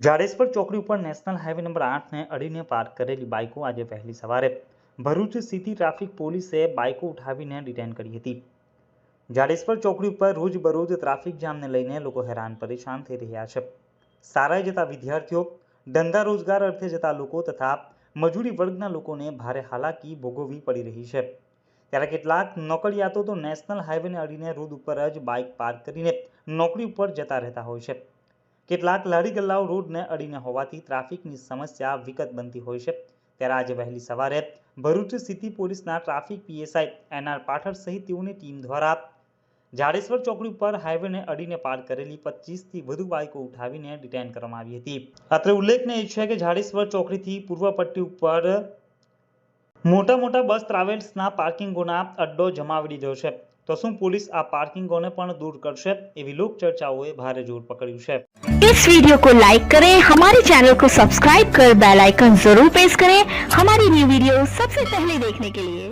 જાડેશ્વર ચોકડી ઉપર national highway number આઠને અડીને પાર્ક કરેલી બાઇકો આજે વહેલી સવારે ભરૂચ સિટી ટ્રાફિક પોલીસે બાઇકો ઉઠાવીને ડિટેન કરી હતી. જાડેશ્વર ચોકડી ઉપર રોજબરોજ ટ્રાફિક જામને લઈને લોકો હેરાન પરેશાન થઈ રહ્યા છે. શાળાએ જતા વિદ્યાર્થીઓ, ધંધા રોજગાર અર્થે જતા લોકો તથા મજૂરી વર્ગના લોકોને ભારે હાલાકી ભોગવવી પડી રહી છે. ત્યારે કેટલાક નોકરિયાતો તો નેશનલ હાઈવેને અડીને રોડ ઉપર જ બાઇક પાર્ક કરીને નોકરી ઉપર જતા રહેતા હોય છે. કેટલાક લારી ગલ્લાઓ રોડને અડીને હોવાથી ટ્રાફિકની સમસ્યા વિકટ બનતી હોય છે. ત્યારે આજે વહેલી સવારે ભરૂચ સિટી પોલીસના ટ્રાફિક પીએસઆઈ એનઆર પાઠક સહિત તેઓની ટીમ દ્વારા જાડેશ્વર ચોકડી ઉપર હાઈવેને અડીને પાર કરેલી પચીસથી વધુ બાઇકો ઉઠાવીને ડિટેન કરવામાં આવી હતી. અત્રે ઉલ્લેખનીય છે કે જાડેશ્વર ચોકડીથી પૂર્વ પટ્ટી ઉપર મોટા મોટા બસ ટ્રાવેલ્સના પાર્કિંગોના અડ્ડો જમાવી દીધો છે. તો શું પોલીસ આ પાર્કિંગોને પણ દૂર કરશે એવી લોક ચર્ચાઓએ ભારે જોર પકડ્યું છે इस वीडियो को लाइक करें हमारे चैनल को सब्सक्राइब कर बेल आइकन जरूर प्रेस करें हमारी न्यू वीडियो सबसे पहले देखने के लिए